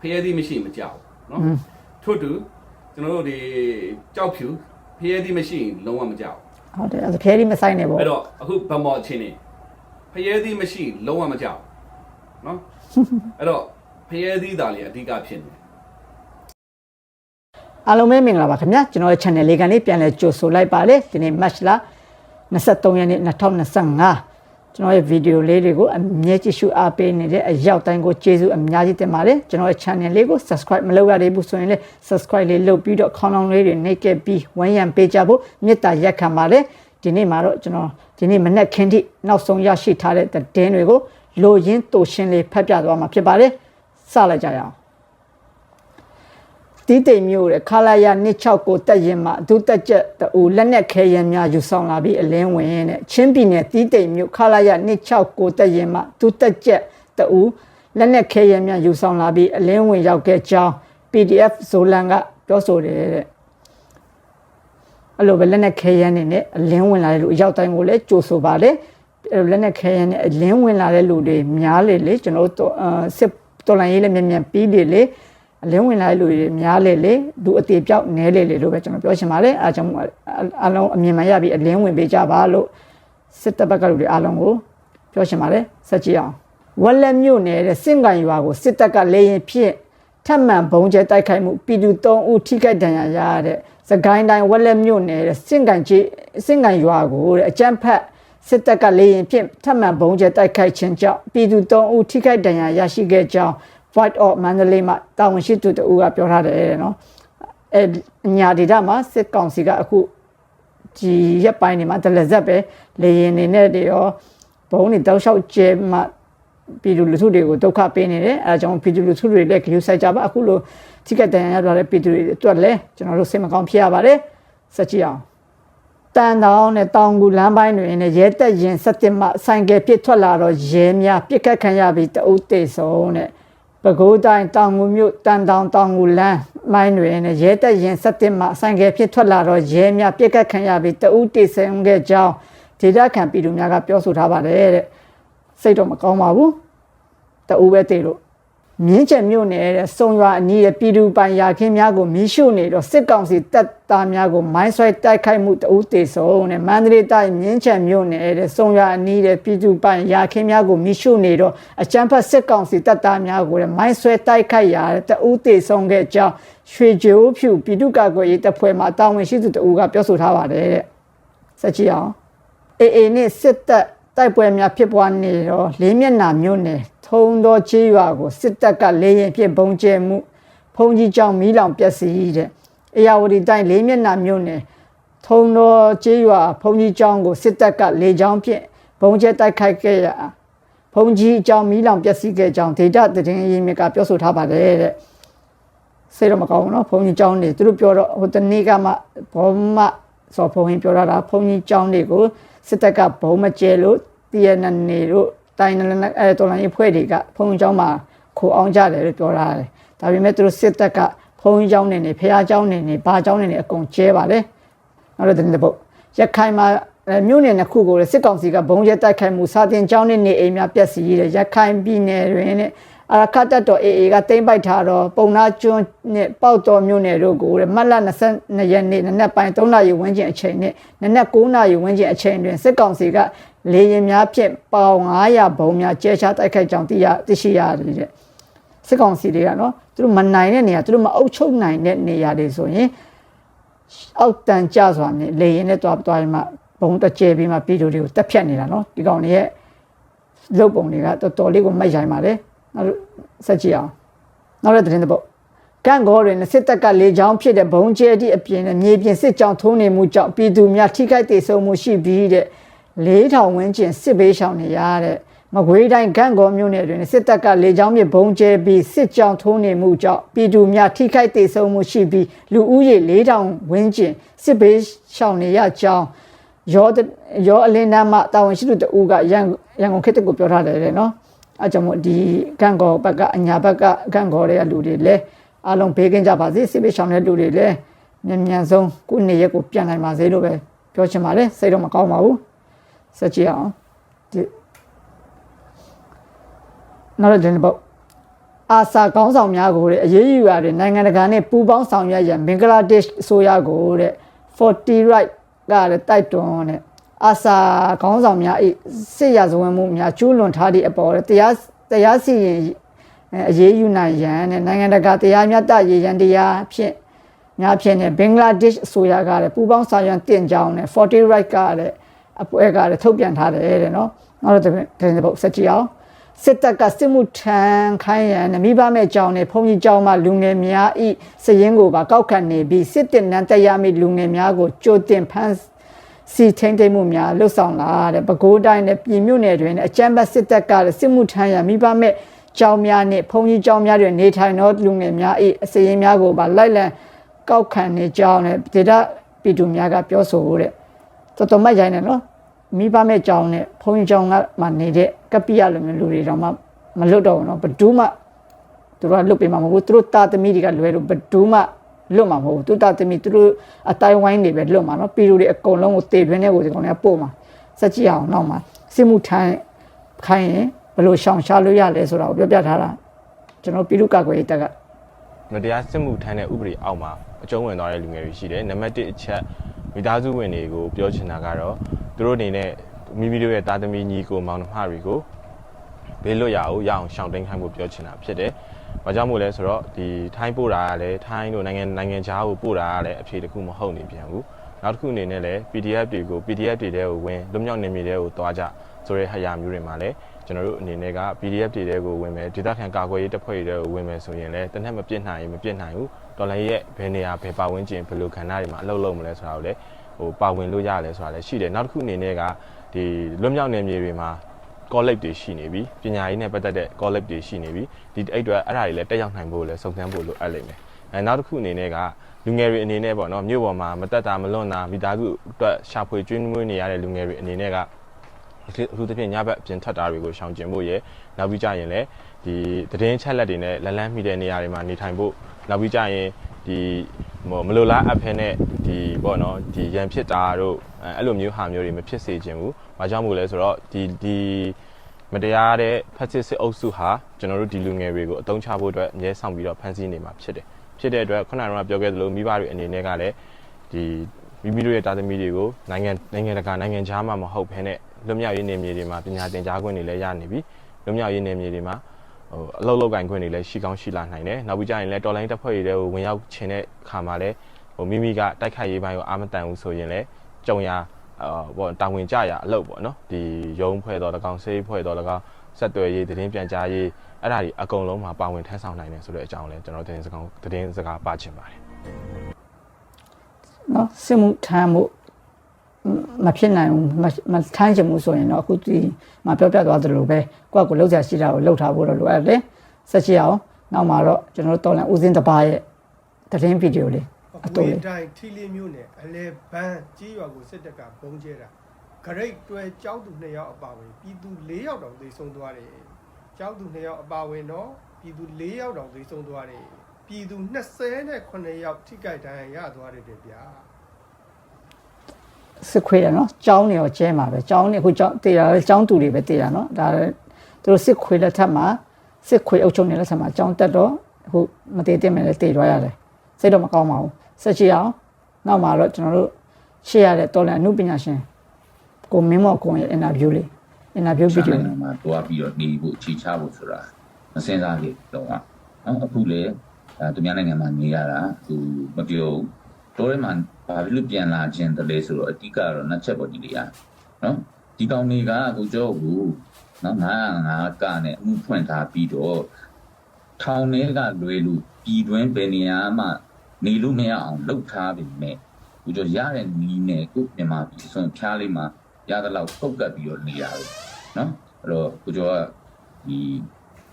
ဖျဲသီးမရှိမကြောက်နော်ထို့တူကျွန်တော်တို့ဒီကြောက်ဖြူဖျဲသီးမရှိရင်လုံးဝမကြောက်ဟုတ်တယ်အဲ့ဒါဖျဲဒီမဆိုင်နဲ့ပေါ့အဲ့တော့အခုဗမော်ချင်းနေဖျဲသီးမရှိရင်လုံးဝမကြောက်နော်အဲ့တော့ဖျဲသီးသားလေးအဓိကဖြစ်နေတယ်အားလုံးပဲမင်္ဂလာပါခင်ဗျာကျွန်တော်ရဲ့ channel လေးကနေပြန်လဲကြိုဆိုလိုက်ပါလေဒီနေ့ match လာ23ရက်နေ့2025 ကျွန်တော်ရဲ့ဗီဒီယိုလေးတွေကိုအမြဲကြည့်ရှုအားပေးနေတဲ့အရောက်တိုင်းကိုကျေးဇူးအများကြီးတင်ပါတယ်ကျွန်တော်ရဲ့ channel လေးကို subscribe မလုပ်ရသေးဘူးဆိုရင်လည်း subscribe လေးလုပ်ပြီးတော့ခေါင်းလောင်းလေးတွေနှိပ်ခဲ့ပြီးဝန်းရံပေးကြဖို့မေတ္တာရက်ခံပါတယ်ဒီနေ့မှာတော့ကျွန်တော်ဒီနေ့မနေ့ခင်းထိနောက်ဆုံးရရှိထားတဲ့သတင်းတွေကိုလိုရင်းတူရှင်းလေးဖတ်ပြသွားမှာဖြစ်ပါတယ်စလိုက်ကြရအောင် တီးတိမ်မျိုးတဲ့ခလာယာ26ကိုတက်ရင်မှာအဒုတက်ချက်တူလက်နက်ခဲယမ်းများယူဆောင်လာပြီးအလင်းဝင်တဲ့ချင်းပြည်နယ်တီးတိမ်မျိုးခလာယာ26ကိုတက်ရင်မှာဒုတက်ချက်တူလက်နက်ခဲယမ်းများယူဆောင်လာပြီးအလင်းဝင်ရောက်ခဲ့ကြောင်း PDF ဇိုလန်ကပြောဆိုတယ်တဲ့အဲ့လိုပဲလက်နက်ခဲယမ်းနေနဲ့အလင်းဝင်လာတဲ့လူအရောက်တိုင်းကိုလည်းကြိုဆိုပါတယ်အဲ့လိုလက်နက်ခဲယမ်းနဲ့အလင်းဝင်လာတဲ့လူတွေများလေလေကျွန်တော်တို့အာစစ်တော်လိုင်းရေးလည်းမြန်မြန်ပြီးလေလေ အလင်းဝင်လာတဲ့လူတွေများလေလေလူအသေးပြောက်နဲလေလေလို့ပဲကျွန်တော်ပြောချင်ပါတယ်အဲဒါကြောင့်မို့အလုံးအမြင်မှန်ရပြီးအလင်းဝင်ပေးကြပါလို့စစ်တပ်ဘက်ကလူတွေအားလုံးကိုပြောချင်ပါတယ်ဆက်ကြည့်အောင်ဝက်လက်မြို့နယ်တဲ့စင်ကန်ရွာကိုစစ်တပ်ကလေရင်ဖြင့်ထပ်မံဘုံကျဲတိုက်ခိုက်မှုပြည်သူ3ဦးထိခိုက်ဒဏ်ရာရတဲ့စကိုင်းတိုင်းဝက်လက်မြို့နယ်တဲ့စင်ကန်ကြီးစင်ကန်ရွာကိုတဲ့အကြမ်းဖက်စစ်တပ်ကလေရင်ဖြင့်ထပ်မံဘုံကျဲတိုက်ခိုက်ခြင်းကြောင့်ပြည်သူ3ဦးထိခိုက်ဒဏ်ရာရရှိခဲ့ကြောင်း White of Mandalay မှာတာဝန်ရှိသူတူကပြောထားတယ်တဲ့နော်အဲညာဒေတာမှာစစ်ကောင်စီကအခုဒီရက်ပိုင်းနေမှာတလက်ဆက်ပဲလေရင်နေနဲ့တွေရောဘုံနေတောက်လျှောက်ကျဲမှာပြည်သူလူထုတွေကိုဒုက္ခပေးနေတယ်အဲဒါကြောင့်ပြည်သူလူထုတွေလည်းကြိုးဆိုင်ကြပါအခုလိုထိကတန်ရရတဲ့ပြည်သူတွေအတွက်လည်းကျွန်တော်တို့စိတ်မကောင်းဖြစ်ရပါတယ်စက်ကြည့်အောင်တန်တောင်းနဲ့တောင်ကူလမ်းပိုင်းတွင်နဲ့ရဲတက်ရင်စက်တင်မှာဆိုင်ကယ်ပြစ်ထွက်လာတော့ရဲများပြစ်ခတ်ခံရပြီးတအုပ်တေဆုံးတဲ့ ပဲခူးတိုင်းတောင်ကူမြို့တန်တောင်တောင်ကူလမ်းမိုင်းတွင်နဲ့ရဲတက်ရင်စက်တင်မှာဆိုင်ကယ်ပြစ်ထွက်လာတော့ရဲများပြစ်ခတ်ခံရပြီးတအုပ်တေဆုံးခဲ့ကြောင်းဒေသခံပြည်သူများကပြောဆိုထားပါတယ်တဲ့စိတ်တော့မကောင်းပါဘူးတအုပ်ပဲတေလို့ မြင်းချက်မြို့နယ်တဲ့စုံရွာအနီးရဲ့ပြည်သူပိုင်ရာခင်းများကိုမီးရှို့နေတော့စစ်ကောင်စီတပ်သားများကိုမိုင်းဆွဲတိုက်ခိုက်မှုတဦးတေဆုံးတဲ့မန္တလေးတိုင်းမြင်းချက်မြို့နယ်တဲ့စုံရွာအနီးရဲ့ပြည်သူပိုင်ရာခင်းများကိုမီးရှို့နေတော့အကြမ်းဖက်စစ်ကောင်စီတပ်သားများကိုတဲ့မိုင်းဆွဲတိုက်ခိုက်ရာတဦးတေဆုံးခဲ့ကြောင်းရွှေကြိုးဖြူပြည်သူ့ကာကွယ်ရေးတပ်ဖွဲ့မှတာဝန်ရှိသူတဦးကပြောဆိုထားပါတယ်တဲ့စက်ကြည့်အောင်အေအေနဲ့စစ်တပ်တိုက်ပွဲများဖြစ်ပွားနေတော့လေးမျက်နှာမြို့နယ် ထုံတော်ချေးရွာကိုစစ်တပ်ကလေရင်ဖြင့်ဘုံကျဲမှုဖုန်ကြီးကြောင့်မီးလောင်ပျက်စီးတဲ့အေယာဝတီတိုင်းလေးမျက်နှာမြို့နယ်ထုံတော်ချေးရွာဖုန်ကြီးကြောင့်ကိုစစ်တပ်ကလေကြောင်းဖြင့်ဘုံကျဲတိုက်ခိုက်ခဲ့ရဖုန်ကြီးကြောင့်မီးလောင်ပျက်စီးခဲ့ကြောင်းဒေတာသတင်းရင်းမြစ်ကပြောဆိုထားပါတယ်တဲ့ စိတ်တော့မကောင်းဘူးเนาะဘုန်းကြီးเจ้าနေသူတို့ပြောတော့ဟိုတနေ့ကမှဘောမစောဘုန်းကြီးပြောရတာဘုန်းကြီးเจ้าတွေကိုစစ်တပ်ကဘုံမကျဲလို့တရနနေတို့ တိုင်းနယ်အဲတော်လိုင်းအဖွဲ့တွေကဘုံကျောင်းမှာခိုအောင်ကြတယ်လို့ပြောတာတယ်။ဒါပေမဲ့သူတို့စစ်တပ်ကဘုံကျောင်းနေနေဖះကျောင်းနေနေဘာကျောင်းနေနေအကုန်ကျဲပါလေ။နောက်တော့တင်တဲ့ပုတ်ရခိုင်မှာမြို့နယ်တစ်ခုကိုစစ်ကောင်စီကဘုံကျဲတိုက်ခိုက်မှုစာတင်ကျောင်းနေနေအိမ်များပျက်စီးရတယ်။ရခိုင်ပြည်နယ်တွင်နဲ့အရခတ်တပ်တော် AA ကတိမ့်ပိုက်ထားတော့ပုံနာကျွန်းနဲ့ပေါက်တော်မြို့နယ်တို့ကိုမတ်လ22ရက်နေ့နနက်ပိုင်း3နာရီဝန်းကျင်အချိန်နဲ့နနက်9နာရီဝန်းကျင်အချိန်တွင်စစ်ကောင်စီက လေရင်များဖြင့်ပေါင်900ဘုံများကျဲချတိုက်ခိုက်ကြောင်းသိရသိရှိရတယ်တဲ့စစ်ကောင်စီတွေကနော်သူတို့မနိုင်တဲ့နေရာသူတို့မအုပ်ချုပ်နိုင်တဲ့နေရာတွေဆိုရင်အောက်တန်ကြစွာနဲ့လေရင်နဲ့တွားတွားပြီးမှဘုံတကျဲပြီးမှပြည်သူတွေကိုတက်ဖြတ်နေတာနော်ဒီကောင်တွေရဲ့လုပ်ပုံတွေကတော်တော်လေးကိုမိုက်ဆိုင်ပါတယ်နောက်ဆက်ကြည့်အောင်နောက်တဲ့သတင်းတစ်ပုဒ်ကန့်ဂေါ်တွင်စစ်တပ်ကလေကြောင်းဖြစ်တဲ့ဘုံကျဲသည့်အပြင်နဲ့မြေပြင်စစ်ကြောင်းထိုးနေမှုကြောင့်ပြည်သူများထိခိုက်ဒေဆုံးမှုရှိပြီးတဲ့ 4000ဝန်းကျင်စစ်ဘေးရှောင်နေရတဲ့မကွေးတိုင်းကန့်ဂေါ်မြို့နယ်တွင်စစ်တပ်ကလေကြောင်းမြစ်ဘုံကျဲပြီးစစ်ကြောင်းထိုးနေမှုကြောင့်ပြည်သူများထိခိုက်ဒေဆုံးမှုရှိပြီးလူဦးရေ4000ဝန်းကျင်စစ်ဘေးရှောင်နေရကြောင်းရောတရောအလင်းတန်းမှတာဝန်ရှိသူတဦးကရန်ရန်ကုန်ခေတ်ကိုပြောထားတယ်လေနော်အဲကြောင့်မို့ဒီကန့်ဂေါ်ဘက်ကအညာဘက်ကကန့်ဂေါ်တွေကလူတွေလည်းအားလုံးဘေးကင်းကြပါစေစစ်ဘေးရှောင်တဲ့လူတွေလည်းမြန်မြန်ဆုံးကိုယ့်နေရက်ကိုပြန်နိုင်ပါစေလို့ပဲပြောချင်ပါတယ်စိတ်တော့မကောင်းပါဘူး ဆက်ကြည့်အောင်ဒီနောက်တဲ့တင်ပေါ့အာဆာကောင်းဆောင်များကိုတဲ့အရေးယူရတဲ့နိုင်ငံတကာနဲ့ပူးပေါင်းဆောင်ရွက်ရန်ဘင်္ဂလားဒေ့ရှ်အစိုးရကိုတဲ့40 right ကလည်းတိုက်တွန်းတဲ့အာဆာကောင်းဆောင်များဤစစ်ရာဇဝတ်မှုများကျူးလွန်ထားသည့်အပေါ်တဲ့တရားတရားစီရင်အဲအရေးယူနိုင်ရန်တဲ့နိုင်ငံတကာတရားမျှတရေးရန်တရားဖြင့်များဖြင့်နဲ့ဘင်္ဂလားဒေ့ရှ်အစိုးရကလည်းပူးပေါင်းဆောင်ရွက်တင်ကြောင်းနဲ့40 right ကလည်း အပွဲကလည်းထုတ်ပြန်ထားတယ်တဲ့နော်နောက်တော့တဲ့ဘုတ်ဆက်ကြည့်အောင်စစ်တပ်ကစစ်မှုထမ်းခိုင်းရန်နဲ့မိဘမဲ့ကြောင်းနဲ့ဘုံကြီးကြောင်းမှလူငယ်များဤစည်ရင်ကိုပါကောက်ခံနေပြီးစစ်တပ်နန်းတရားမိလူငယ်များကိုကြိုတင်ဖမ်းစီထိန်သိမ်းမှုများလှုပ်ဆောင်လာတဲ့ပဲခူးတိုင်းနဲ့ပြည်မြို့နယ်တွင်အကြမ်းဖက်စစ်တပ်ကလည်းစစ်မှုထမ်းရန်မိဘမဲ့ကြောင်းများနဲ့ဘုံကြီးကြောင်းများတွင်နေထိုင်သောလူငယ်များဤအစည်ရင်များကိုပါလိုက်လံကောက်ခံနေကြောင်းနဲ့ဒေတာပြည်သူများကပြောဆိုတဲ့ တော်တော်မှတ်ရိုင်းတယ်နော်မိဘမဲ့ကြောင်နဲ့ဘုန်းကြီးကြောင်ကမှနေတဲ့ကပိယလိုမျိုးလူတွေတော့မှမလွတ်တော့ဘူးနော်ဘဒူးမှသူတို့ကလွတ်ပေးမှာမဟုတ်ဘူးသူတို့တာသမီတွေကလွယ်လို့ဘဒူးမှလွတ်မှာမဟုတ်ဘူးသူတာသမီသူတို့အတိုင်းဝိုင်းတွေပဲလွတ်မှာနော်ပီရိုတွေအကုန်လုံးကိုတေတွင်းတဲ့ကိုဒီကောင်တွေကပို့မှာစัจကြည့်အောင်နောက်မှာစစ်မှုထမ်းခိုင်းရင်ဘယ်လိုရှောင်ရှားလို့ရလဲဆိုတာကိုပြောပြထားတာကျွန်တော်ပြည်သူ့ကာကွယ်ရေးတပ်ကမတရားစစ်မှုထမ်းတဲ့ဥပဒေအောက်မှာအကျုံးဝင်သွားတဲ့လူငယ်တွေရှိတယ်နံပါတ်1အချက် မိသားစုဝင်တွေကိုပြောချင်တာကတော့သူတို့အနေနဲ့မိမိတို့ရဲ့တာသမီညီကိုမောင်နှမတွေကိုဘေးလွတ်ရအောင်ရအောင်ရှောင်တိန်ခိုင်းဖို့ပြောချင်တာဖြစ်တယ်။ဘာကြောင့်မို့လဲဆိုတော့ဒီထိုင်းပို့တာကလည်းထိုင်းတို့နိုင်ငံနိုင်ငံခြားကိုပို့တာကလည်းအဖြေတစ်ခုမဟုတ်နေပြန်ဘူး။နောက်တစ်ခုအနေနဲ့လည်း PDF တွေကို PDF တွေတဲကိုဝင်လွတ်မြောက်နေမြေတဲကိုသွားကြဆိုတဲ့ဟာရမျိုးတွေမှာလည်း ကျွန်တော်တို့အနေနဲ့က PDF တွေတဲကိုဝင်မယ်ဒေသခံကာကွယ်ရေးတပ်ဖွဲ့တွေတဲကိုဝင်မယ်ဆိုရင်လည်းတနက်မပြစ်နိုင်ရင်မပြစ်နိုင်ဘူးတော်လိုင်းရဲ့ဘယ်နေရာဘယ်ပါဝင်ကျင်ဘယ်လိုခန္ဓာတွေမှာအလုပ်လုပ်မလဲဆိုတာကိုလည်းဟိုပါဝင်လို့ရတယ်ဆိုတာလည်းရှိတယ်နောက်တစ်ခုအနေနဲ့ကဒီလွတ်မြောက်နေမြေတွေမှာ college တွေရှိနေပြီပညာရေးနဲ့ပတ်သက်တဲ့ college တွေရှိနေပြီဒီအဲ့အတွက်အဲ့ဒါတွေလည်းတက်ရောက်နိုင်ဖို့လည်းစုံစမ်းဖို့လိုအပ်လိမ့်မယ်အဲနောက်တစ်ခုအနေနဲ့ကလူငယ်တွေအနေနဲ့ပေါ့နော်မြို့ပေါ်မှာမတက်တာမလွတ်တာမိသားစုအတွက်ရှာဖွေကျွေးမွေးနေရတဲ့လူငယ်တွေအနေနဲ့က အထူးသဖြင့်ညဘက်အပြင်ထွက်တာတွေကိုရှောင်ကျဉ်ဖို့ရယ်နောက်ပြီးကြရင်လည်းဒီသတင်းချက်လက်တွေနဲ့လလန်းမိတဲ့နေရာတွေမှာနေထိုင်ဖို့နောက်ပြီးကြရင်ဒီဟိုမလိုလားအပ်ဖဲနဲ့ဒီပေါ့နော်ဒီရန်ဖြစ်တာတို့အဲအဲ့လိုမျိုးဟာမျိုးတွေမဖြစ်စေချင်ဘူး။ဘာကြောင့်မို့လဲဆိုတော့ဒီဒီမတရားတဲ့ဖက်စစ်စစ်အုပ်စုဟာကျွန်တော်တို့ဒီလူငယ်တွေကိုအတုံးချဖို့အတွက်အမြဲဆောင်ပြီးတော့ဖမ်းဆီးနေမှာဖြစ်တယ်။ဖြစ်တဲ့အတွက်ခုနကပြောခဲ့သလိုမိဘတွေအနေနဲ့ကလည်းဒီမိမိတို့ရဲ့တာသမီတွေကိုနိုင်ငံနိုင်ငံတကာနိုင်ငံခြားမှာမဟုတ်ဘဲနဲ့ လွတ်မြောက်ရေးနေမြေတွေမှာပညာသင်ကြားခွင့်တွေလည်းရနေပြီလွတ်မြောက်ရေးနေမြေတွေမှာဟိုအလုပ်လုပ်ကင်ခွင့်တွေလည်းရှိကောင်းရှိလာနိုင်တယ်နောက်ပြီးကြရင်လည်းတော်လိုင်းတပ်ဖွဲ့တွေလည်းဝင်ရောက်ခြင်းတဲ့အခါမှာလည်းဟိုမိမိကတိုက်ခိုက်ရေးပိုင်းကိုအာမတန်ဘူးဆိုရင်လည်းကြုံရအာပေါ့တာဝန်ကြရအလုပ်ပေါ့နော်ဒီရုံးဖွဲ့တော်တကောင်ဆေးဖွဲ့တော်တကောင်ဆက်သွယ်ရေးသတင်းပြန်ကြားရေးအဲ့ဒါတွေအကုန်လုံးမှာပါဝင်ထမ်းဆောင်နိုင်တယ်ဆိုတဲ့အကြောင်းလည်းကျွန်တော်သတင်းစကားသတင်းစကားပါချင်ပါတယ်နော်စစ်မှုထမ်းမှု မဖြစ်နိုင်ဘူးမမထမ်းချင်ဘူးဆိုရင်တော့အခုဒီမှာပြောပြသွားသလိုပဲကိုယ့်ကိုယ်လောက်ချာရှိတာကိုလောက်ထားဖို့တော့လိုအပ်တယ်ဆက်ချအောင်နောက်မှာတော့ကျွန်တော်တို့တော်လန်ဦးစင်းတစ်ပါးရဲ့သတင်းဗီဒီယိုလေးအအတူတူလေးလေးတိုင်းထီလီမျိုးနဲ့အလဲဘန်းကြီးရွာကိုစစ်တပ်ကဘုံကျဲတာဂရိတ်တွဲကျောင်းသူ2ယောက်အပါဝင်ပြည်သူ4ယောက်တောင်သေဆုံးသွားတယ်ကျောင်းသူ2ယောက်အပါဝင်တော့ပြည်သူ4ယောက်တောင်သေဆုံးသွားတယ်ပြည်သူ28ယောက်ထိကြိုက်ဒဏ်ရာရသွားတယ်တဲ့ဗျာ စစ်ခွေးတယ်နော်ကျောင်းနေရောကျဲမှာပဲကျောင်းနေအခုကျောင်းတေးတာပဲကျောင်းသူတွေပဲတေးတာနော်ဒါလည်းသူတို့စစ်ခွေးလက်ထက်မှာစစ်ခွေးအုပ်ချုပ်နေလက်ထက်မှာကျောင်းတက်တော့အခုမတေးတင်မယ်လေတေးသွားရတယ်စိတ်တော့မကောင်းပါဘူးဆက်ချအောင်နောက်မှာတော့ကျွန်တော်တို့ရှေ့ရတဲ့တော်လန်အမှုပညာရှင်ကိုမင်းမော်ကိုရဲ့ interview လေး interview ဗီဒီယိုနိုင်ငံမှာတွားပြီးတော့နေဖို့အခြေချဖို့ဆိုတာမစင်စားခဲ့တော့อ่ะနော်အခုလေအဲသူများနိုင်ငံမှာနေရတာသူမပြောတော့ရမှ ဘာဖြစ်လို့ပြန်လာခြင်းတလဲဆိုတော့အတိကတော့နှစ်ချက်ပေါ်ဒီလေးอ่ะနော်ဒီကောင်တွေကကိုကျော်ကိုနော်ငါငါကနဲ့အမှုဖွင့်ထားပြီးတော့ထောင်ထဲကလွယ်လို့ပြည်တွင်းဘယ်နေရာမှနေလို့မရအောင်လှုပ်ထားပြီမဲ့ကိုကျော်ရတဲ့နီးနဲ့ကိုမြန်မာပြည်အစွန်ဖျားလေးမှာရတဲ့လောက်ပုတ်ကပ်ပြီးတော့နေတာပဲနော်အဲ့တော့ကိုကျော်ကဒီ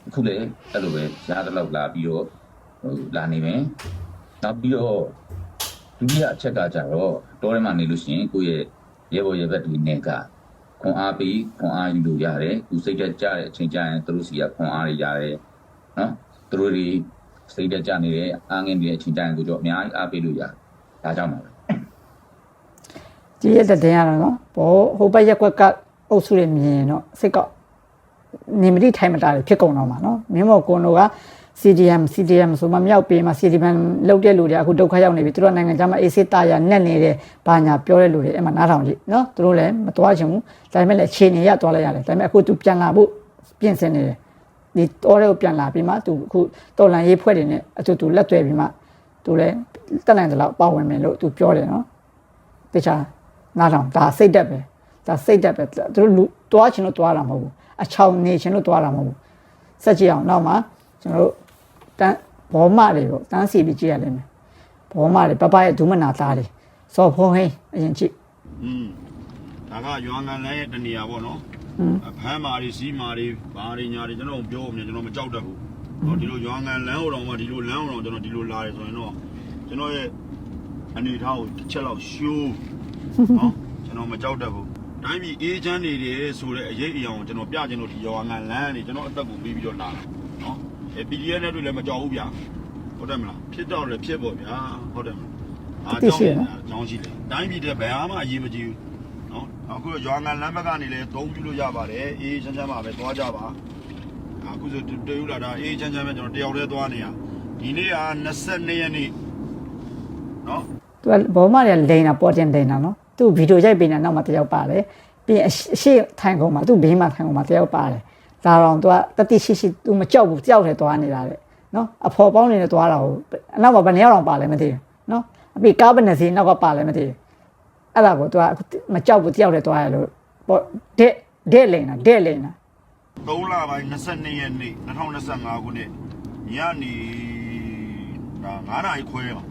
အခုလေအဲ့လိုပဲရားတစ်လောက်လာပြီးတော့ဟိုလာနေမယ်နောက်ပြီးတော့ ဒုတိယအချက်ကကြတော့တောထဲမှာနေလို့ရှိရင်ကိုယ့်ရဲ့ရဲဘော်ရဲဘက်တွေနဲ့ကခွန်အားပြီးခွန်အားယူလို့ရတယ်သူစိတ်သက်ကြတဲ့အချိန်ကျရင်သူတို့စီကခွန်အားတွေရတယ်နော်သူတို့တွေစိတ်သက်ကြနေတဲ့အားငယ်နေတဲ့အချိန်ကျရင်ကိုကျော်အများကြီးအားပေးလို့ရတယ်ဒါကြောင့်ပါပဲဒီရက်တဲ့တင်ရတာနော်ဘောဟိုဘက်ရက်ကွက်ကအုပ်စုတွေမြင်ရင်တော့စိတ်ကောက်နေမတိထိုင်မတာတွေဖြစ်ကုန်တော့မှာနော်မင်းမော်ကွန်တို့က CDM CDM ဆိုမှမြောက်ပေးမှာ CDM လောက်တဲ့လူတွေအခုဒုက္ခရောက်နေပြီသူတို့နိုင်ငံခြားမှာအေးစစ်တာရနဲ့နေတယ်ဘာညာပြောတဲ့လူတွေအဲ့မှာနားထောင်ကြည့်နော်သူတို့လည်းမသွားချင်ဘူးဒါပေမဲ့လည်းခြေနေရသွားလိုက်ရတယ်ဒါပေမဲ့အခုသူပြန်လာဖို့ပြင်ဆင်နေတယ်ဒီတော်တွေကိုပြန်လာပြီးမှသူအခုတော်လန်ရေးဖွဲ့တွေနဲ့အတူတူလက်တွဲပြီးမှသူလည်းတက်နိုင်တယ်လို့ပါဝင်မယ်လို့သူပြောတယ်နော်တခြားနားထောင်ဒါစိတ်တက်ပဲဒါစိတ်တက်ပဲသူတို့လူသွားချင်လို့သွားတာမဟုတ်ဘူးအချောင်နေချင်လို့သွားတာမဟုတ်ဘူးဆက်ကြည့်အောင်နောက်မှာကျွန်တော်တို့ တန်းဘောမတွေပေါ့တန်းစီပြီးကြည့်ရလိမ့်မယ်ဘောမတွေပပရဲ့ဒုမနာသားတွေစော်ဖုံးဟင်းအရင်ကြည့် อืมဒါကရွာငံလန်းရဲ့တနေရာပေါ့နော်အဖမ်းမာတွေစီးမာတွေဘာတွေညာတွေကျွန်တော်ပြောမြင်ကျွန်တော်မကြောက်တတ်ဘူးเนาะဒီလိုရွာငံလန်းဟိုတော့မှဒီလိုလန်းဟိုတော့ကျွန်တော်ဒီလိုလာတယ်ဆိုရင်တော့ကျွန်တော်ရဲ့အနေထားကိုတစ်ချက်လောက်ရှိုးเนาะကျွန်တော်မကြောက်တတ်ဘူးတိုင်းပြည်အေးချမ်းနေတယ်ဆိုတဲ့အရေးအယောင်ကိုကျွန်တော်ပြချင်လို့ဒီရွာငံလန်းနေကျွန်တော်အသက်ကိုပြီးပြီးတော့လာတာเนาะ အဲ PDF နဲ့တွေ့လည်းမကြောက်ဘူးဗျာဟုတ်တယ်မလားဖြစ်တော့လည်းဖြစ်ပေါ့ဗျာဟုတ်တယ်မလားအားကြောင့်လည်းအကြောင်းရှိတယ်တိုင်းပြည်တဲ့ဘယ်မှအရေးမကြီးဘူးနော်အခုတော့ရွာငံလမ်းဘက်ကနေလည်းသုံးပြလို့ရပါတယ်အေးချမ်းချမ်းပါပဲသွားကြပါအခုဆိုတယူလာတာအေးချမ်းချမ်းပဲကျွန်တော်တယောက်တည်းသွားနေရဒီနေ့က22ရက်နေ့နော်သူကဘောမတွေကလိန်တာပေါ်တင်လိန်တာနော်သူဗီဒီယိုရိုက်ပေးနေတာနောက်မှတယောက်ပါတယ်ပြီးရင်အရှိအရှိထိုင်ကုန်မှာသူဘေးမှာထိုင်ကုန်မှာတယောက်ပါတယ် ဒါတော့သူကတတိရှိရှိသူမကြောက်ဘူးတယောက်တည်းသွားနေတာတဲ့နော်အဖော်ပေါင်းနေနဲ့သွားတာဟုတ်အနောက်မှာဘယ်နှစ်ယောက်တောင်ပါလဲမသိဘူးနော်အပြီးကားဘယ်နှစ်စီးနောက်ကပါလဲမသိဘူးအဲ့ဒါကိုသူကမကြောက်ဘူးတယောက်တည်းသွားရလို့ပေါ့တဲ့တဲ့လိန်တာတဲ့လိန်တာ3လပိုင်း22ရက်နေ့2025ခုနှစ်ညနေဒါ9နာရီခွဲပါ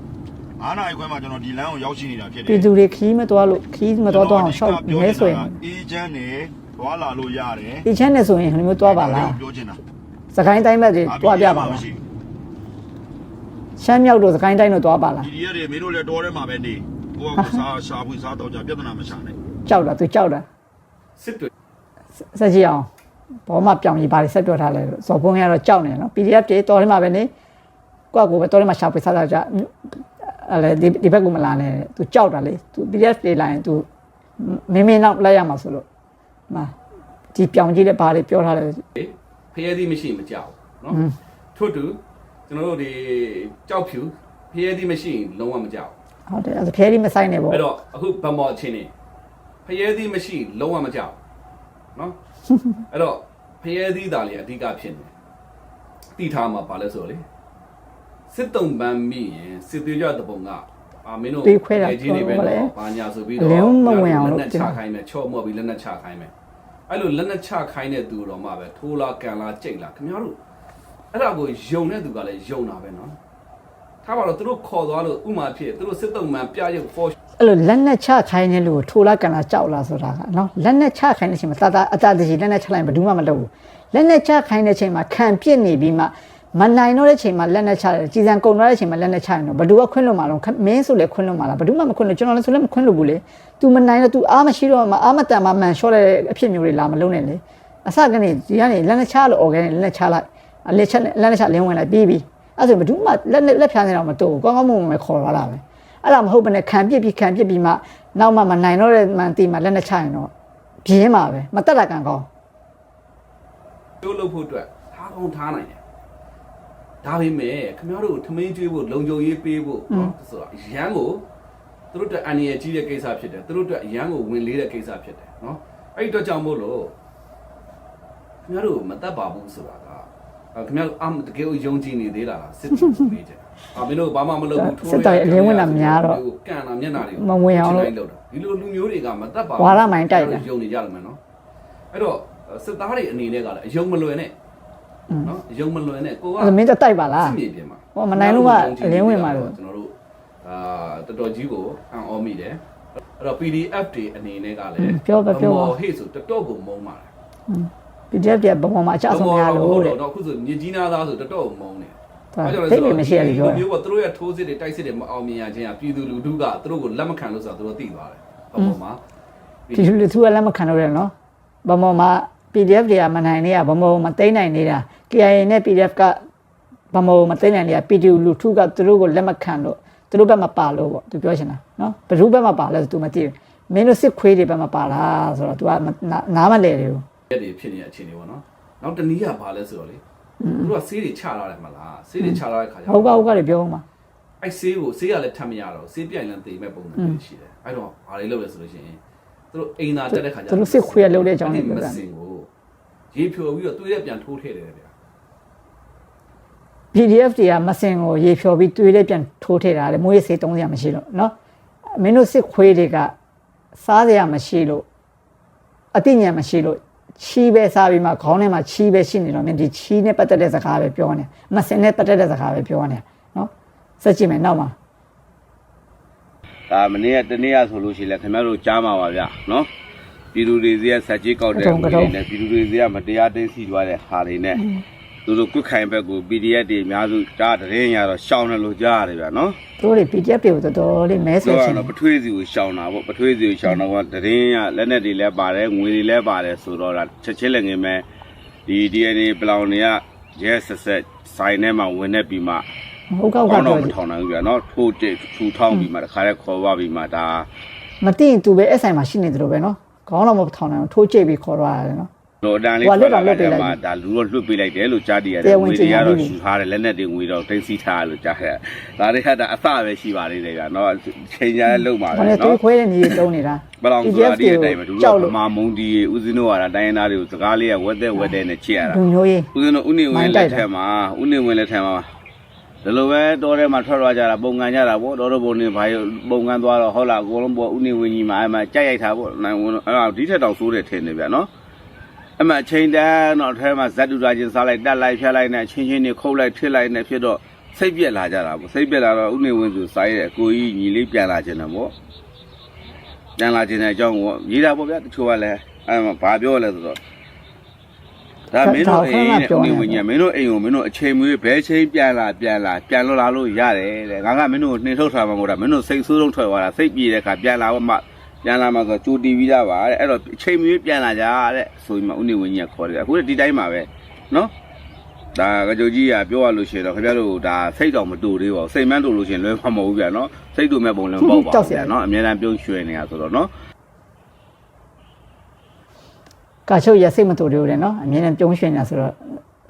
9နာရီခွဲမှာကျွန်တော်ဒီလမ်းကိုရောက်ရှိနေတာဖြစ်တယ်ပြည်သူတွေခီးမသွားလို့ခီးမသွားတော့အောင်ရှောက်မဲဆိုရင်အေးချမ်းနေ သွားလာလို့ရတယ်ဒီချမ်းနဲ့ဆိုရင်ဒီမျိုးသွားပါလားပြောချင်တာစကိုင်းတိုင်းဘက်တွေသွားပြပါလားရှိရှမ်းမြောက်တို့စကိုင်းတိုင်းတို့သွားပါလားဒီဒီရက်တွေမင်းတို့လည်းတော်ထဲမှာပဲနေကိုကကိုစားရှာဖွေစားတော့ကြပြဿနာမရှာနဲ့ကြောက်တာသူကြောက်တာစစ်တွေဆက်ကြည့်အောင်ဘောမပြောင်ကြီးဘာတွေဆက်ပြောထားလဲလို့ဇော်ဖုံးရတော့ကြောက်နေနော် PDF တွေတော်ထဲမှာပဲနေကိုကကိုပဲတော်ထဲမှာရှာဖွေစားတော့ကြအဲ့လေဒီဒီဘက်ကမလာနဲ့သူကြောက်တာလေသူ PDF တွေလာရင်သူမင်းမင်းနောက်လိုက်ရမှာဆိုလို့ မာဒီပြောင်ကြီးတဲ့ဘာတွေပြောထားလဲဖရဲသီးမရှိရင်မကြောက်ဘူးနော်ထို့တူကျွန်တော်တို့ဒီကြောက်ဖြူဖရဲသီးမရှိရင်လုံးဝမကြောက်ဟုတ်တယ်အဲ့ဒါဖဲဒီမဆိုင်နဲ့ပေါ့အဲ့တော့အခုဗမော်အချင်းနေဖရဲသီးမရှိရင်လုံးဝမကြောက်နော်အဲ့တော့ဖရဲသီးသားလေးအဓိကဖြစ်နေတိထားမှာပါလဲဆိုလေစစ်တုံပန်းမိရင်စစ်သွေးကြတဲ့ပုံက အာမင်းတို့ကြီးနေပဲတော့ဘာညာဆိုပြီးတော့လက်နဲ့ချခိုင်းမယ်ချော့မော့ပြီးလက်နဲ့ချခိုင်းမယ်အဲ့လိုလက်နဲ့ချခိုင်းတဲ့သူတော်မှပဲထိုးလာကန်လာကြိတ်လာခင်ဗျားတို့အဲ့ဒါကိုယုံတဲ့သူကလည်းယုံတာပဲနော်ထားပါတော့သူတို့ခေါ်သွားလို့ဥမာဖြစ်သူတို့စစ်တုံပန်းပြရုပ် for အဲ့လိုလက်နဲ့ချခိုင်းတဲ့လူကိုထိုးလာကန်လာကြောက်လာဆိုတာကနော်လက်နဲ့ချခိုင်းတဲ့အချိန်မှာတာတာအတာတကြီးလက်နဲ့ချလိုက်ဘယ်သူမှမလုပ်ဘူးလက်နဲ့ချခိုင်းတဲ့အချိန်မှာခံပြစ်နေပြီးမှ မနိုင်တော့တဲ့အချိန်မှာလက်နဲ့ချတယ်ကြည်စံကုန်သွားတဲ့အချိန်မှာလက်နဲ့ချရင်တော့ဘယ်သူကခွင့်လွတ်မှာတော့မင်းဆိုလည်းခွင့်လွတ်မှာလားဘယ်သူမှမခွင့်လွတ်ကျွန်တော်လည်းဆိုလည်းမခွင့်လွတ်ဘူးလေ तू မနိုင်တော့ तू အားမရှိတော့မှအားမတန်မှမန်လျှော့တဲ့အဖြစ်မျိုးတွေလာမလုံးနဲ့လေအစကနေဒီကနေလက်နဲ့ချလို့ organic လက်နဲ့ချလိုက်အလက်ချက်လက်နဲ့ချလင်းဝင်လိုက်ပြီးပြီအဲ့ဆိုဘယ်သူမှလက်နဲ့လက်ဖြားနေတော့မတော့ဘူးကောင်းကောင်းမွန်မွန်ပဲခေါ်လာတာပဲအဲ့ဒါမဟုတ်ဘဲနဲ့ခံပြစ်ပြီးခံပြစ်ပြီးမှနောက်မှမနိုင်တော့တဲ့မှန်တီမှလက်နဲ့ချရင်တော့ပြင်းပါပဲမတက်တာကံကောင်းကျိုးလုပ်ဖို့အတွက်ထားကောင်းထားနိုင်တယ် ဒါပေမဲ့ခင်ဗျားတို့ထမင်းကျွေးဖို့လုံခြုံရေးပေးဖို့နော်ဆိုတာရန်ကိုသူတို့အတွက်အန်ရကြီးတဲ့ကိစ္စဖြစ်တယ်သူတို့အတွက်ရန်ကိုဝင်လေးတဲ့ကိစ္စဖြစ်တယ်နော်အဲ့ဒီအတွက်ကြောင့်မို့လို့ခင်ဗျားတို့မတတ်ပါဘူးဆိုတာကအဲ့ခင်ဗျားတို့အမ်တကယ်ကိုယုံကြည်နေသေးလားစစ်တူနေကြတယ်အာမင်းတို့ဘာမှမလုပ်ဘူးကန်တာမျက်နှာတွေကိုဒီလိုလူမျိုးတွေကမတတ်ပါယုံနေကြတယ်မယ်နော်အဲ့တော့စစ်သားတွေအနေနဲ့ကလည်းအယုံမလွယ်နဲ့ နော်ရုံမလွယ်နဲ့ကိုကအဲ့မင်းတက်တိုက်ပါလားစစ်မြေပြင်မှာဟောမနိုင်လို့ကအလင်းဝင်ပါလို့ကျွန်တော်တို့အာတော်တော်ကြီးကိုအံ့ဩမိတယ်အဲ့တော့ PDF တွေအနေနဲ့ကလည်းပြောပဲပြောပါဗမော်ဟေ့ဆိုတော်တော်ကိုမုန်းပါတယ် PDF ပြဘုံမှာအချဆုံးများလို့တဲ့တော့အခုဆိုမြကြီးနားသားဆိုတော်တော်ကိုမုန်းတယ်ဒါတိတ်လည်းမရှိရလို့ပြောဒီမျိုးကသူတို့ရဲ့ထိုးစစ်တွေတိုက်စစ်တွေမအောင်မြင်ရခြင်းကပြည်သူလူထုကသူတို့ကိုလက်မခံလို့ဆိုတာသူတို့သိသွားတယ်ဗမော်မှာဒီလူသူကလည်းမခံတော့တယ်နော်ဘမောမှာ PDF တွေကမနိုင်နေရဘမောမသိမ့်နိုင်နေတာ KIA နဲ့ PDF ကဘမောမသိမ့်နိုင်နေတာ PDU လူထုကသူတို့ကိုလက်မခံတော့သူတို့ဘက်မပါလို့ပေါ့သူပြောချင်တာနော်ဘယ်သူဘက်မပါလဲဆိုသူမသိဘူးမင်းတို့စစ်ခွေးတွေဘက်မပါလားဆိုတော့ तू ကနားမလဲတယ်ဘူးရက်တွေဖြစ်နေတဲ့အခြေအနေပေါ့နော်နောက်တနည်းကဘာလဲဆိုတော့လေသူတို့ကဆေးတွေချလာတယ်မလားဆေးတွေချလာတဲ့ခါကျဟုတ်ကဟုတ်ကလည်းပြောအောင်ပါအဲ့ဆေးကိုဆေးကလည်းထပ်မရတော့ဆေးပြိုင်လန်းတေမဲ့ပုံစံမျိုးရှိတယ်အဲ့တော့ဘာတွေလုပ်လဲဆိုလို့ရှိရင်သူတို့အိမ်သာတက်တဲ့ခါကျသူတို့စစ်ခွေးလှုပ်တဲ့အကြောင်းလေးမပြောတာစင်ကိုရေဖြိုပြီးတော့တွေးရပြန်ထိုးထည့်တယ်ဗျာ PDF တွေကမစင်ကိုရေဖြော်ပြီးတွေးတဲ့ပြန်ထိုးထည့်တာလေမွေးစေးတုံးစရာမရှိလို့เนาะမင်းတို့စစ်ခွေးတွေကစားစရာမရှိလို့အတိညာမရှိလို့ချီးပဲစားပြီးမှခေါင်းထဲမှာချီးပဲရှိနေတော့မင်းဒီချီးနဲ့ပတ်သက်တဲ့စကားပဲပြောနေမစင်နဲ့ပတ်သက်တဲ့စကားပဲပြောနေเนาะစက်ကြည့်မယ်နောက်မှာ ဒါမနေ့ကတနေ့ကဆိုလို့ရှိရင်လည်းခင်ဗျားတို့ကြားမှာပါဗျနော်ပြည်သူတွေစီကစက်ကြီးကောက်တဲ့ငွေတွေနဲ့ပြည်သူတွေစီကမတရားသိမ်းစီသွားတဲ့ဟာတွေနဲ့ သူတို့ကွတ်ခိုင်ဘက်ကို PDF တွေအများစုတားတရင်ရတော့ရှောင်းတယ်လို့ကြားရတယ်ဗျာနော်တို့တွေ PDF တွေကိုတော်တော်လေးမဲဆိုချင်တယ်တော့ပထွေးစီကိုရှောင်းတာပေါ့ပထွေးစီကိုရှောင်းတော့တရင်ရလက်နက်တွေလည်းပါတယ်ငွေတွေလည်းပါတယ်ဆိုတော့ဒါချက်ချင်းလည်းငင်းမဲ့ဒီ DNA ပလောင်တွေကရဲဆက်ဆက်ဆိုင်ထဲမှာဝင်နေပြီးမှဟုတ်ကောက်ကတော့မထောင်နိုင်ဘူးဗျာနော်ထိုးတက်ထူထောင်းပြီးမှတခါတည်းခေါ်ပါပြီးမှဒါမတင်သူပဲအဲ့ဆိုင်မှာရှိနေတယ်လို့ပဲနော်ခေါင်းတော့မထောင်နိုင်ဘူးထိုးကျိတ်ပြီးခေါ်ရတာလေနော် တော့အတန်လေးဟိုကလွတ်တာလွတ်တယ်ပေးလိုက်မှာဒါလူတော့လွတ်ပေးလိုက်တယ်လို့ကြားတည်ရတတရားယ်ဝင်ငွေကြေတွေညာကတော့ပြီးပြီယူထားတယ်လက်နဲ့တွေငွေတော့တိတ်စီထားတယ်လို့ကြားတယ်ဒါတွေခက်တာအစပဲရှိပါသေးတယ်ဗျာနော်ချိန်ကြတဲ့လုံပါ။ပဲဘာလဲတွေးနော်ခွဲတဲ့ညီတွေတုံးနေတာဘလောင်ဆိုတာဒီအတိုင်းပဲဒူကြောတော့က်ဗလို့မာမုံဒီရေဦးစင်းတို့ကတိုင်းရင်းသားတွေကိုစကားလေးကဝက်တဲ့ဝက်တဲ့နဲ့ချစ်ရတာလူမျိုးရေးဦးစင်းတို့ဦးနေဝမိုင်င်းတိုက်တာလက်ထက်မှာဦးနေဝင်လက်ထက်မှာဒီလိုပဲတောထဲမှာထွက်သွားကြတာပုံကန်ကြတာပေါ့တော်တော်ပုံနေဘာပုံကန်သွားတော့ဟုတ်လားအကုန်လုံးပေါ့ဦးနေဝင်ကြီးမှာအဲ့မှာကြိုက်ရိုက်တာပေါ့နိုင်ဝင်အဲ့ဒါဒီထက်တောင်ဆိုးတယ်ထင်တယ်ဗျာနော် အမှအချိန်တန်းတော့အထဲမှာဇက်တူတာချင်းစားလိုက်တက်လိုက်ဖြတ်လိုက်နဲ့ချင်းချင်းတွေခုတ်လိုက်ထစ်လိုက်နဲ့ဖြစ်တော့စိတ်ပြက်လာကြတာပေါ့စိတ်ပြက်လာတော့ဥနေဝင်းသူစားရဲအကိုကြီးညီလေးပြန်လာခြင်းတယ်ပေါ့ပြန်လာခြင်းတဲ့အကြောင်းကိုရေးတာပေါ့ဗျာတချို့ကလည်းအဲ့မှာဘာပြောလဲဆိုတော့ဒါမင်းတို့အိမ်နဲ့ဥနေဝင်းကြီးမင်းတို့အိမ်ကိုမင်းတို့အချိန်မွေးဘဲချိန်ပြန်လာပြန်လာပြန်လို့လာလို့ရတယ်တဲ့ငါကမင်းတို့နှင်ထုတ်ထားမှာမဟုတ်တာမင်းတို့စိတ်ဆိုးဆုံးထွက်သွားတာစိတ်ပြေတဲ့အခါပြန်လာမှ ပြန်လာမှဆိုကြိုတီးပြီးသားပါတဲ့အဲ့တော့အချိန်မွေးပြန်လာကြတဲ့ဆိုပြီးမှဥနေဝင်းကြီးကခေါ်တယ်အခုဒီတိုင်းမှာပဲနော်ဒါကကြိုကြီးကပြောရလို့ရှိရင်တော့ခင်ဗျားတို့ဒါစိတ်တော်မတူသေးပါဘူးစိတ်မှန်းတူလို့ရှိရင်လွယ်မှာမဟုတ်ဘူးဗျာနော်စိတ်တူမဲ့ပုံလည်းမပေါ့ပါဘူးဗျာနော်အများအားပြုံးရွှေနေတာဆိုတော့နော်ကာချုပ်ရစိတ်မတူတယ်နော်အမြင်နဲ့ပြုံးရွှင်နေတာဆိုတော့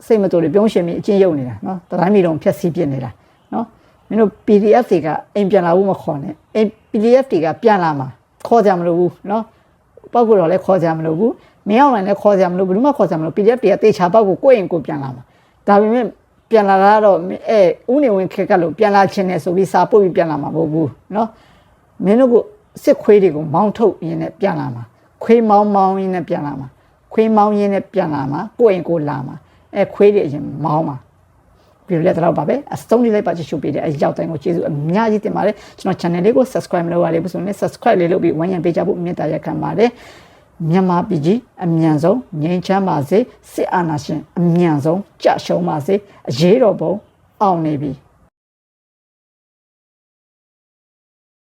စိတ်မတူတယ်ပြုံးရွှင်ပြီးအချင်းယုံနေတာနော်တတိုင်းမီလုံးဖြက်စီးပြစ်နေတာနော်မင်းတို့ PDF တွေကအိမ်ပြန်လာဖို့မခေါ်နဲ့အိမ် PDF တွေကပြန်လာမှာ ခေါ်ကြမလို့ဘူးနော်ပောက်ကတော့လည်းခေါ်ကြမလို့ဘူးမင်းအောင်လည်းခေါ်ကြမလို့ဘယ်သူမှခေါ်ကြမလို့ PDF တွေကတေချာပောက်ကိုကိုယ့်အိမ်ကိုပြန်လာမှာဒါပေမဲ့ပြန်လာတာတော့အဲဥနေဝင်ခက်ကလို့ပြန်လာခြင်းနဲ့ဆိုပြီးစာပုတ်ပြီးပြန်လာမှာမဟုတ်ဘူးနော်မင်းတို့ကစစ်ခွေးတွေကိုမောင်းထုတ်ရင်းနဲ့ပြန်လာမှာခွေးမောင်းမောင်းရင်းနဲ့ပြန်လာမှာခွေးမောင်းရင်းနဲ့ပြန်လာမှာကိုယ့်အိမ်ကိုလာမှာအဲခွေးတွေအရင်မောင်းမှာ ပြီးတော့လက်တော့ပါပဲအစုံလေးလိုက်ပါချရှုပေးတယ်အဲရောက်တိုင်းကိုကျေးဇူးအများကြီးတင်ပါတယ်ကျွန်တော် channel လေးကို subscribe မလုပ်ရသေးဘူးဆိုရင် subscribe လေးလုပ်ပြီးဝန်းရံပေးကြဖို့မေတ္တာရက်ခံပါတယ်မြန်မာပြည်ကြီးအမြန်ဆုံးငြိမ်းချမ်းပါစေစစ်အာဏာရှင်အမြန်ဆုံးကြရှုံးပါစေအရေးတော်ပုံအောင်နေပြီ